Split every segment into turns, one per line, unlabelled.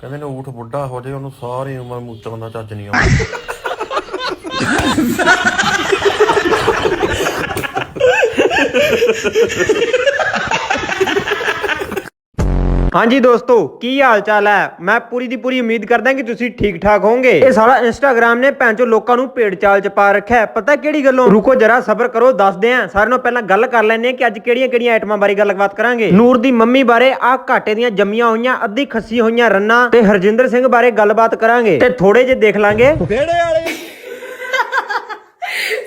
ਕਹਿੰਦੇ ਨੇ ਊਠ ਬੁੱਢਾ ਹੋ ਜਾਏ ਉਹਨੂੰ ਸਾਰੀ ਉਮਰ ਮੂਤਣ ਦਾ ਚੱਜ ਨਹੀਂ ਆਉਂਦਾ।
ਹਾਂਜੀ ਦੋਸਤੋ ਕੀ ਹਾਲ ਚਾਲ ਹੈ? ਮੈਂ ਪੂਰੀ ਦੀ ਪੂਰੀ ਉਮੀਦ ਕਰਦਾ ਕਿ ਤੁਸੀਂ ਠੀਕ ਠਾਕ ਹੋਵੋਗੇ। ਇਹ ਸਾਲਾ ਇੰਸਟਾਗ੍ਰam ਨੇ ਭੈਂਚੋ ਲੋਕਾਂ ਨੂੰ ਭੇਡ ਚਾਲ ਚ ਪਾ ਰੱਖਿਆ ਪਤਾ ਕਿਹੜੀ ਗੱਲੋਂ? ਰੁਕੋ ਜਰਾ ਸਬਰ ਕਰੋ ਦੱਸਦੇ ਆਂ ਸਾਰਿਆਂ ਨਾਲੋਂ ਪਹਿਲਾਂ ਗੱਲ ਕਰ ਲੈਂਦੇ ਕਿ ਅੱਜ ਕਿਹੜੀਆਂ ਕਿਹੜੀਆਂ ਆਈਟਮਾਂ ਬਾਰੇ ਗੱਲਬਾਤ ਕਰਾਂਗੇ। ਨੂਰ ਦੀ ਮੰਮੀ ਬਾਰੇ ਆ ਘਾਟੇ ਦੀਆਂ ਜੰਮੀਆਂ ਹੋਈਆਂ ਅੱਧੀ ਖੱਸੀ ਹੋਈਆਂ ਰੰਨਾਂ ਤੇ ਹਰਜਿੰਦਰ ਸਿੰਘ ਬਾਰੇ ਗੱਲਬਾਤ ਕਰਾਂਗੇ ਤੇ ਥੋੜੇ ਜਿਹੇ ਦੇਖ ਲਾਂਗੇ।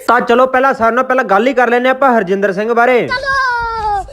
ਤਾਂ ਚਲੋ ਪਹਿਲਾਂ ਸਾਰਿਆਂ ਨਾਲੋਂ ਪਹਿਲਾਂ ਗੱਲ ਹੀ ਕਰ ਲੈਂਦੇ ਆਪਾਂ ਹਰਜਿੰਦਰ ਸਿੰਘ ਬਾਰੇ।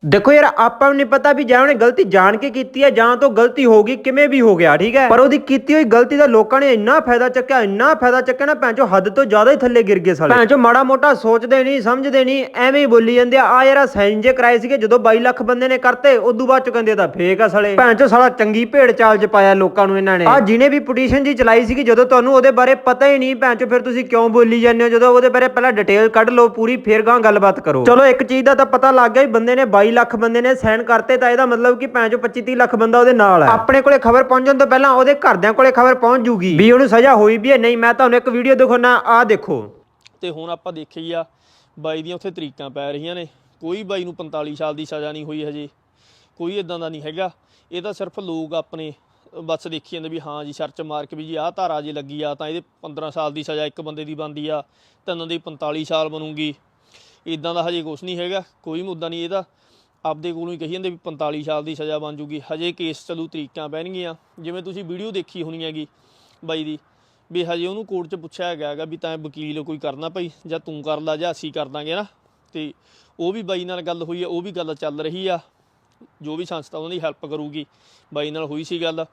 ਦੇਖੋ ਯਾਰ ਆਪਾਂ ਨੂੰ ਨਹੀਂ ਪਤਾ ਵੀ ਜਾਂ ਉਹਨੇ ਗਲਤੀ ਜਾਣ ਕੇ ਕੀਤੀ ਹੈ ਜਾਂ ਤੋਂ ਗਲਤੀ ਹੋ ਗਈ ਕਿਵੇਂ ਵੀ ਹੋ ਗਿਆ ਠੀਕ ਹੈ? ਪਰ ਉਹਦੀ ਕੀਤੀ ਹੋਈ ਗਲਤੀ ਦਾ ਲੋਕਾਂ ਨੇ ਇੰਨਾ ਫਾਇਦਾ ਚੱਕਿਆ ਇੰਨਾ ਫਾਇਦਾ ਚੱਕਿਆ ਨਾ ਭੈਂਚੋ ਹੱਦ ਤੋਂ ਜ਼ਿਆਦਾ ਹੀ ਥੱਲੇ ਗਿਰ ਗਏ ਸਾਲੇ। ਭੈਂਚੋ ਮਾੜਾ ਮੋਟਾ ਸੋਚਦੇ ਨਹੀਂ ਸਮਝਦੇ ਨਹੀਂ ਐਵੇਂ ਹੀ ਬੋਲੀ ਜਾਂਦੇ ਆ। ਆ ਯਾਰ ਸਾਈਨ ਜੇ ਕਰਾਏ ਸੀਗੇ ਜਦੋਂ 22 ਲੱਖ ਬੰਦੇ ਨੇ ਕਰਤੇ ਉਦੋਂ ਬਾਅਦ ਚ ਕਹਿੰਦੇ ਤਾਂ ਫੇਕ ਆ ਸਾਲੇ। ਭੈਂਚੋ ਸਾਲਾ ਚੰਗੀ ਭੇਡ ਚਾਲ ਚ ਪਾਇਆ ਲੋਕਾਂ ਨੂੰ ਇਹਨਾਂ ਨੇ। ਆ ਜਿਹਨੇ ਵੀ ਪਟੀਸ਼ਨ ਜੀ ਚਲਾਈ ਸੀਗੀ ਜਦੋਂ ਤੁਹਾਨੂੰ ਉਹਦੇ ਬਾਰੇ ਪਤਾ ਹੀ ਨਹੀਂ ਭੈਂਚੋ ਫਿਰ ਤੁਸੀਂ ਕਿਉਂ ਬੋਲੀ ਜਾਂਦੇ ਹੋ? ਜਦੋਂ ਉਹਦੇ ਬਾਰੇ ਪਹਿਲਾਂ ਡਿਟੇਲ ਕੱਢ ਲਓ ਪੂਰੀ ਫੇਰ ਗਾਂ ਗੱਲਬਾਤ ਕਰੋ। ਚਲੋ ਇੱਕ ਚੀਜ਼ ਦਾ ਤਾਂ ਪਤਾ ਲੱਗ ਗਿਆ ਵੀ ਬੰਦੇ ਨੇ 22 ਲੱਖ ਬੰਦੇ ਨੇ ਸਾਈਨ ਕਰਤੇ ਤਾਂ ਇਹਦਾ ਮਤਲਬ ਕਿ ਭੈਂਚੋ 25 30 ਲੱਖ ਬੰਦਾ ਉਹਦੇ ਨਾਲ ਹੈ। ਆਪਣੇ ਕੋਲੇ ਖਬਰ ਪਹੁੰਚਣ ਤੋਂ ਪਹਿਲਾਂ ਉਹਦੇ ਘਰਦਿਆਂ ਕੋਲੇ ਖਬਰ ਪਹੁੰਚ ਜੂਗੀ। ਵੀ ਉਹਨੂੰ ਸਜ਼ਾ ਹੋਈ ਵੀ ਹੈ ਨਹੀਂ ਮੈਂ ਤੁਹਾਨੂੰ ਇੱਕ ਵੀਡੀਓ ਦਿਖਾਉਣਾ ਆਹ ਦੇਖੋ।
ਤੇ ਹੁਣ ਆਪਾਂ ਦੇਖੀ ਆ ਬਾਈ ਦੀਆਂ ਉੱਥੇ ਤਰੀਕਾਂ ਪੈ ਰਹੀਆਂ ਨੇ। ਕੋਈ ਬਾਈ ਨੂੰ 45 ਸਾਲ ਦੀ ਸਜ਼ਾ ਨਹੀਂ ਹੋਈ ਹਜੇ। ਕੋਈ ਇਦਾਂ ਦਾ ਨਹੀਂ ਹੈਗਾ। ਇਹ ਤਾਂ ਸਿਰਫ ਲੋਕ ਆਪਣੇ ਬਸ ਦੇਖੀ ਜਾਂਦੇ ਵੀ ਹਾਂ ਜੀ ਸਰਚ ਮਾਰ ਕੇ ਵੀ ਜੀ ਆਹ ਧਾਰਾ ਜੇ ਲੱਗੀ ਆ ਤਾਂ ਇਹਦੇ 15 ਸਾਲ ਦੀ ਸਜ਼ਾ ਇੱਕ ਬੰਦੇ ਦੀ ਬਣਦੀ ਆ ਤਿੰਨ ਦੀ 45 ਸਾਲ ਬਣੂਗੀ। ਇਦਾਂ ਦਾ ਹਜੇ ਕੁਝ ਨਹੀਂ ਹੈਗਾ ਕੋਈ ਮੁੱਦਾ ਨਹੀਂ ਇਹਦਾ। ਆਪਦੇ ਕੋਲੋਂ ਹੀ ਕਹੀ ਜਾਂਦੇ ਵੀ 45 ਸਾਲ ਦੀ ਸਜ਼ਾ ਬਣ ਜੂਗੀ, ਹਜੇ ਕੇਸ ਚੱਲੂ, ਤਰੀਕਾਂ ਪੈਣਗੀਆਂ। ਜਿਵੇਂ ਤੁਸੀਂ ਵੀਡੀਓ ਦੇਖੀ ਹੋਣੀ ਹੈਗੀ ਬਾਈ ਦੀ, ਵੀ ਹਜੇ ਉਹਨੂੰ ਕੋਰਟ 'ਚ ਪੁੱਛਿਆ ਹੈਗਾ ਵੀ ਤਾਂ ਵਕੀਲ ਕੋਈ ਕਰਨਾ ਭਾਈ, ਜਾਂ ਤੂੰ ਕਰ ਲਾ ਜਾਂ ਅਸੀਂ ਕਰ ਦਾਂਗੇ ਨਾ। ਤੇ ਉਹ ਵੀ ਬਾਈ ਨਾਲ ਗੱਲ ਹੋਈ ਆ, ਉਹ ਵੀ ਗੱਲ ਚੱਲ ਰਹੀ ਆ। ਜੋ ਵੀ ਸੰਸਥਾ ਉਹਨਾਂ ਦੀ ਹੈਲਪ ਕਰੂਗੀ, ਬਾਈ ਨਾਲ ਹੋਈ ਸੀ ਗੱਲ।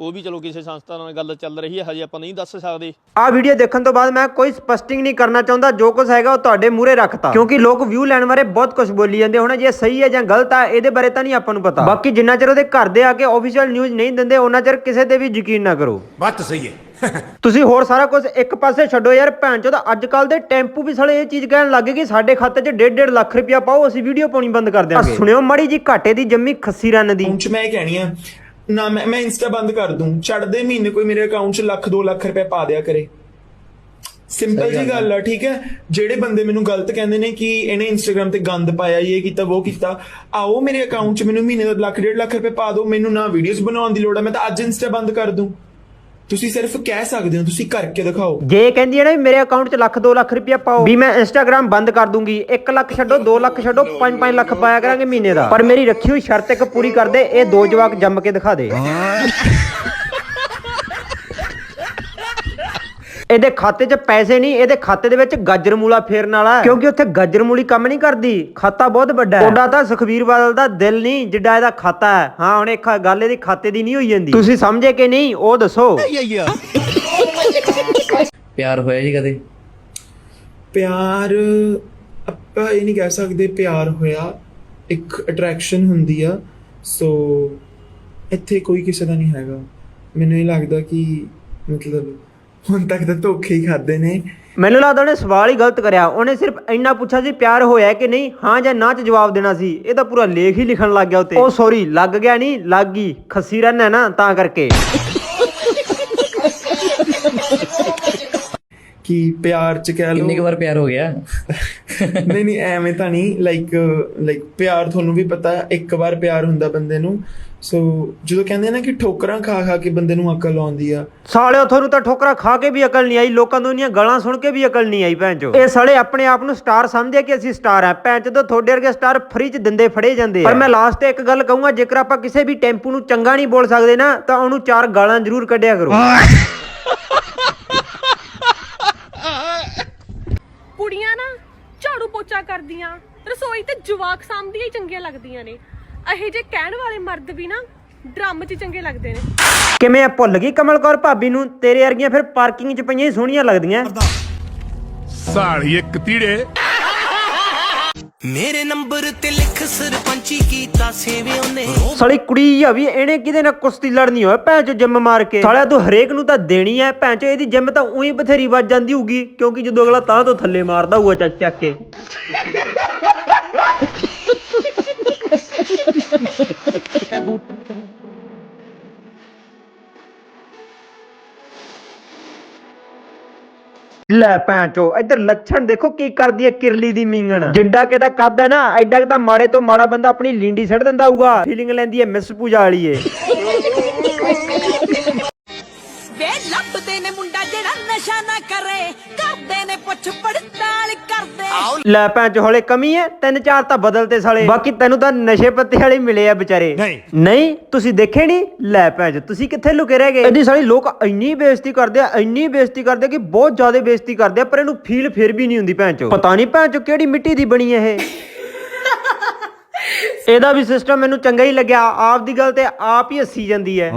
ਉਹ ਵੀ ਚਲੋ ਕਿਸੇ ਸੰਸਥਾ ਨਾਲ ਗੱਲ ਚੱਲ ਰਹੀ ਹੈ ਹਜੇ ਆਪਾਂ ਨਹੀਂ ਦੱਸ ਸਕਦੇ।
ਆਹ ਵੀਡੀਓ ਦੇਖਣ ਤੋਂ ਬਾਅਦ ਮੈਂ ਕੋਈ ਸਪਸ਼ਟਿੰਗ ਨਹੀਂ ਕਰਨਾ ਚਾਹੁੰਦਾ ਜੋ ਕੁਝ ਹੈਗਾ ਉਹ ਤੁਹਾਡੇ ਮੂਹਰੇ ਰੱਖਤਾ। ਕਿਉਂਕਿ ਲੋਕ ਵਿਊ ਲੈਣ ਬਾਰੇ ਬਹੁਤ ਕੁਝ ਬੋਲੀ ਜਾਂਦੇ ਹੁਣ ਜੇ ਸਹੀ ਹੈ ਜਾਂ ਗਲਤ ਹੈ ਇਹਦੇ ਬਾਰੇ ਤਾਂ ਨਹੀਂ ਆਪਾਂ ਨੂੰ ਪਤਾ। ਬਾਕੀ ਜਿੰਨਾ ਚਿਰ ਉਹਦੇ ਘਰ ਦੇ ਆ ਕੇ ਆਫੀਸ਼ੀਅਲ ਨਿਊਜ਼ ਨਹੀਂ ਦਿੰਦੇ ਉਹਨਾਂ ਚਿਰ ਕਿਸੇ ਤੇ ਵੀ ਯਕੀਨ ਨਾ ਕਰੋ।
ਬਾਤ ਸਹੀ ਹੈ।
ਤੁਸੀਂ ਹੋਰ ਸਾਰਾ ਕੁਝ ਇੱਕ ਪਾਸੇ ਛੱਡੋ ਯਾਰ ਭੈਣ ਚੋਦ ਅੱਜ ਕੱਲ ਦੇ ਟੈਂਪੂ ਵੀ ਸਾਲੇ ਇਹ ਚੀਜ਼ ਕਹਿਣ ਲੱਗ ਕਿ ਸਾਡੇ ਖਾਤੇ 'ਚ 1.5 ਲੱਖ ਰੁਪਇਆ ਪਾਓ ਅਸੀਂ ਵੀਡੀਓ ਪਾਉਣੀ ਬੰਦ ਕਰ ਦਿਆਂਗੇ। ਸੁਣਿਓ ਮਾੜੀ ਜੀ ਘਾਟੇ ਦੀ ਜੰਮੀ ਖੱਸੀ ਰਨ ਦੀ।
ਅਕਾਊਂਟ 'ਚ ਮੈਂ ਇਹ ਕਹਿਣੀ ਆ ਨਾ ਮੈਂ ਮੈਂ ਇੰਸਟਾ ਬੰਦ ਕਰ ਦੂੰ। ਚੜਦੇ ਮਹੀਨੇ ਕੋਈ ਮੇਰੇ ਅਕਾਊਂਟ 'ਚ ਲੱਖ 2 ਲੱਖ ਰੁਪਏ ਪਾ ਦਿਆ ਕਰੇ। ਸਿੰਪਲ ਜੀ ਗੱਲ ਆ। ਠੀਕ ਹੈ? ਜਿਹੜੇ ਬੰਦੇ ਮੈਨੂੰ ਗਲਤ ਕਹਿੰਦੇ ਨੇ ਕਿ ਇਹਨੇ ਇੰਸਟਾਗ੍ਰam ਤੇ ਗੰਦ ਪਾਇਆ ਇਹ ਕੀਤਾ ਉਹ ਕੀਤਾ ਆਓ ਮੇਰੇ ਅਕਾਊਂਟ 'ਚ ਮੈਨੂੰ ਮਹੀਨੇ ਦਾ ਲੱਖ ਡੇਢ ਲੱਖ ਰੁਪਏ ਪਾ ਦਿਓ। ਮੈਨੂੰ ਨਾ ਵੀਡੀਓਜ਼ ਬਣਾਉਣ ਦੀ ਲੋੜ ਆ ਮੈਂ ਤਾਂ ਅੱਜ ਇੰਸਟਾ ਬੰਦ ਕਰ ਦੂੰ। ਤੁਸੀਂ ਸਿਰਫ ਕਹਿ ਸਕਦੇ ਹੋ ਤੁਸੀਂ ਕਰਕੇ ਦਿਖਾਓ।
ਜੇ ਕਹਿੰਦੀ ਹੈ ਨਾ ਵੀ ਮੇਰੇ ਅਕਾਊਂਟ 'ਚ ਲੱਖ 2 ਲੱਖ ਰੁਪਇਆ ਪਾਓ ਵੀ ਮੈਂ ਇੰਸਟਾਗ੍ਰam ਬੰਦ ਕਰ ਦੂੰਗੀ 1 ਲੱਖ ਛੱਡੋ 2 ਲੱਖ ਛੱਡੋ 5-5 ਲੱਖ ਪਾਇਆ ਕਰਾਂਗੇ ਮਹੀਨੇ ਦਾ। ਪਰ ਮੇਰੀ ਰੱਖੀ ਹੋਈ ਸ਼ਰਤ ਇੱਕ ਪੂਰੀ ਕਰ ਦੇ ਇਹ ਦੋ ਜਵਾਕ ਜੰਮ ਕੇ ਦਿਖਾ ਦੇ। ਇਹਦੇ ਖਾਤੇ 'ਚ ਪੈਸੇ ਨਹੀਂ ਇਹਦੇ ਖਾਤੇ ਦੇ ਵਿੱਚ ਗਾਜਰ ਮੂਲਾ ਫੇਰਨ ਵਾਲਾ। ਕਿਉਂਕਿ ਉੱਥੇ ਗਾਜਰ ਮੂਲੀ ਕੰਮ ਨਹੀਂ ਕਰਦੀ ਖਾਤਾ ਬਹੁਤ ਵੱਡਾ ਹੈ। ਉਹਦਾ ਤਾਂ ਸੁਖਬੀਰ ਬਾਦਲ ਦਾ ਦਿਲ ਨਹੀਂ ਜਿੱਡਾ ਇਹਦਾ ਖਾਤਾ ਹੈ। ਹਾਂ ਹੁਣ ਇੱਕ ਗੱਲ ਇਹਦੀ ਖਾਤੇ ਦੀ ਨਹੀਂ ਹੋਈ ਜਾਂਦੀ। ਤੁਸੀਂ ਸਮਝੇ ਕਿ ਨਹੀਂ ਉਹ ਦੱਸੋ।
ਪਿਆਰ ਹੋਇਆ ਜੀ ਕਦੇ?
ਪਿਆਰ ਆਪਾਂ ਇਹ ਨਹੀਂ ਕਹਿ ਸਕਦੇ ਪਿਆਰ ਹੋਇਆ। ਇੱਕ ਅਟਰੈਕਸ਼ਨ ਹੁੰਦੀ ਆ। ਸੋ ਇੱਥੇ ਕੋਈ ਕਿਸੇ ਦਾ ਨਹੀਂ ਹੈਗਾ। ਮੈਨੂੰ ਇਹ ਲੱਗਦਾ ਕਿ ਮਤਲਬ ਹੁਣ ਤੱਕ ਤਾਂ ਧੋਖੇ ਹੀ ਖਾਦੇ ਨੇ।
ਮੈਨੂੰ ਲੱਗਦਾ ਉਹਨੇ ਸਵਾਲ ਹੀ ਗਲਤ ਕਰਿਆ। ਉਹਨੇ ਸਿਰਫ ਇੰਨਾ ਪੁੱਛਿਆ ਸੀ, ਪਿਆਰ ਹੋਇਆ ਕਿ ਨਹੀਂ? ਹਾਂ ਜਾਂ ਨਾ ਚ ਜਵਾਬ ਦੇਣਾ ਸੀ। ਇਹ ਤਾਂ ਪੂਰਾ ਲੇਖ ਹੀ ਲਿਖਣ ਲੱਗ ਗਿਆ ਉੱਤੇ ਉਹ ਸੌਰੀ ਲੱਗ ਗਿਆ ਨਹੀਂ, ਲੱਗ ਗਈ। ਖੱਸੀ ਰਨ ਨਾ ਤਾਂ ਕਰਕੇ।
ਕਿ ਪਿਆਰ ਚ ਕਹਿ
ਕਿੰਨੀ
ਲਓ
ਵਾਰ ਪਿਆਰ ਹੋ ਗਿਆ?
ਨਹੀਂ ਨਹੀਂ ਐਵੇਂ ਤਾਂ ਨਹੀਂ ਲਾਈਕ ਲਾਈਕ ਪਿਆਰ ਤੁਹਾਨੂੰ ਵੀ ਪਤਾ ਇੱਕ ਵਾਰ ਪਿਆਰ ਹੁੰਦਾ ਬੰਦੇ ਨੂੰ। ਸੋ ਜਦੋਂ ਕਹਿੰਦੇ ਨਾ ਕਿ ਠੋਕਰਾਂ ਖਾ ਖਾ ਕੇ ਬੰਦੇ ਨੂੰ ਅਕਲ ਆਉਂਦੀ ਆ।
ਸਾਲਿਓ ਤੁਹਾਨੂੰ ਤਾਂ ਠੋਕਰਾਂ ਖਾ ਕੇ ਵੀ ਅਕਲ ਨਹੀਂ ਆਈ ਲੋਕਾਂ ਤੋਂ ਇੰਨੀਆਂ ਗਾਲਾਂ ਸੁਣ ਕੇ ਵੀ ਅਕਲ ਨਹੀਂ ਆਈ ਭੈਣ ਚੋ। ਇਹ ਸਾਲੇ ਆਪਣੇ ਆਪ ਨੂੰ ਸਟਾਰ ਸਮਝਦੇ ਆ ਕਿ ਅਸੀਂ ਸਟਾਰ ਆ। ਭੈਣ ਚੋ ਤਾਂ ਤੁਹਾਡੇ ਵਰਗੇ ਸਟਾਰ ਫ੍ਰੀ ਚ ਦਿੰਦੇ ਫੜੇ ਜਾਂਦੇ ਆ। ਪਰ ਮੈਂ ਲਾਸਟ ਤੇ ਇੱਕ ਗੱਲ ਕਹੂੰਗਾ ਜੇਕਰ ਆਪਾਂ ਕਿਸੇ ਵੀ ਟੈਂਪੂ ਨੂੰ ਚੰਗਾ ਨਹੀਂ ਬੋਲ ਸਕਦੇ ਨਾ ਤਾਂ ਉਹਨੂੰ ਚਾਰ ਗਾਲਾਂ ਜ਼ਰੂਰ ਕੱਢਿਆ ਕਰੋ।
ਪੋਚਾ ਕਰਦੀਆਂ। ਰਸੋਈ ਤੇ ਜਵਾਕ ਸਾਂਭਦੀਆਂ ਹੀ ਚੰਗੀਆਂ ਲੱਗਦੀਆਂ ਨੇ। ਇਹੋ ਜੇ ਕਹਿਣ ਵਾਲੇ ਮਰਦ ਵੀ ਨਾ ਡਰਮ 'ਚ ਚੰਗੇ ਲੱਗਦੇ ਨੇ।
ਕਿਵੇਂ ਆ ਭੁੱਲ ਗਈ ਕਮਲ ਕੌਰ ਭਾਬੀ ਨੂੰ? ਤੇਰੇ ਵਰਗੀਆਂ ਫਿਰ ਪਾਰਕਿੰਗ 'ਚ ਪਈਆਂ ਹੀ ਸੋਹਣੀਆਂ ਲੱਗਦੀਆਂ।
ਸਾਲੀ ਇੱਕ ਤੀੜੇ।
ਮੇਰੇ ਨੰਬਰ ਤੇ ਲਿਖ ਸਰਪੰਚੀ ਕੀਤਾ ਸੇਵੇ ਉਹਨੇ।
ਸਾਲੀ ਕੁੜੀ ਆ ਵੀ ਇਹਨੇ ਕਿਹਦੇ ਨਾਲ ਕੁਸ਼ਤੀ ਲੜਨੀ ਹੋਏ? ਭੈਣ ਚੋ ਜਿੰਮ ਮਾਰ ਕੇ। ਸਾਲਿਆ ਤੂੰ ਹਰੇਕ ਨੂੰ ਤਾਂ ਦੇਣੀ ਐ। ਭੈਣ ਚੋ ਇਹਦੀ ਜਿੰਮ ਤਾਂ ਉਹੀ ਬਥੇਰੀ ਵੱਜ ਜਾਂਦੀ ਹੋਊਗੀ ਕਿਉਂਕਿ ਜਦੋਂ ਅਗਲਾ ਤਾਂ ਤੋਂ ਥੱਲੇ ਮਾਰਦਾ ਹੋਊਗਾ ਚੱਕ ਚੱਕ ਕੇ। ਲੈ ਭੈਂਚੋ ਇੱਧਰ ਲੱਛਣ ਦੇਖੋ ਕੀ ਕਰਦੀ ਹੈ ਕਿਰਲੀ ਦੀ ਮੀਂਗਣ। ਜਿੱਡਾ ਕਿਦਾ ਕੱਦ ਹੈ ਨਾ, ਐਡਾ ਕਿਦਾ ਮਾੜੇ ਤੋਂ ਮਾੜਾ ਬੰਦਾ ਆਪਣੀ ਲੀਂਡੀ ਛੱਡ ਦਿੰਦਾ ਹੋਊਗਾ। ਫੀਲਿੰਗ ਲੈਂਦੀ ਹੈ ਮਿਸ ਪੂਜਾ ਵਾਲੀ ਏ।
ਲੱਭਦੇ ਨੇ ਮੁੰਡਾ ਜਿਹੜਾ ਨਸ਼ਾ ਨਾ ਕਰੇ। ਕਰਦੇ ਨੇ ਪੁੱਛ ਪੜਤਾਲ ਕਰਦੇ।
ਲੈ ਭੈਂਚੋ ਹਲੇ ਕਮੀ ਹੈ ਤਿੰਨ ਚਾਰ ਤਾਂ ਬਦਲਤੇ ਸਾਲੇ। ਬਾਕੀ ਤੈਨੂੰ ਤਾਂ ਨਸ਼ੇ ਪੱਤੇ ਵਾਲੇ ਮਿਲੇ ਆ ਵਿਚਾਰੇ।
ਨਹੀਂ।
ਨਹੀਂ ਤੁਸੀਂ ਦੇਖੇ ਨਹੀਂ? ਲੈ ਭੈਂਚੋ ਤੁਸੀਂ ਕਿੱਥੇ ਲੁਕੇ ਰਹਿ ਗਏ? ਇਹਦੀ ਸਾਲੀ ਲੋਕ ਇੰਨੀ ਬੇਇੱਜ਼ਤੀ ਕਰਦੇ ਆ ਇੰਨੀ ਬੇਇੱਜ਼ਤੀ ਕਰਦੇ ਕਿ ਬਹੁਤ ਜ਼ਿਆਦਾ ਬੇਇੱਜ਼ਤੀ ਕਰਦੇ ਆ ਪਰ ਇਹਨੂੰ ਫੀਲ ਫਿਰ ਵੀ ਨਹੀਂ ਹੁੰਦੀ ਭੈਂਚੋ ਪਤਾ ਨਹੀਂ ਭੈਂਚੋ ਕਿਹੜੀ ਮਿੱਟੀ ਦੀ ਬਣੀ ਹੈ ਇਹ। ਇਹਦਾ ਵੀ ਸਿਸਟਮ ਮੈਨੂੰ ਚੰਗਾ ਹੀ ਲੱਗਿਆ। ਆਪ ਦੀ ਗੱਲ ਤੇ ਆਪ ਹੀ ਹੱਸੀ ਜਾਂਦੀ ਹੈ।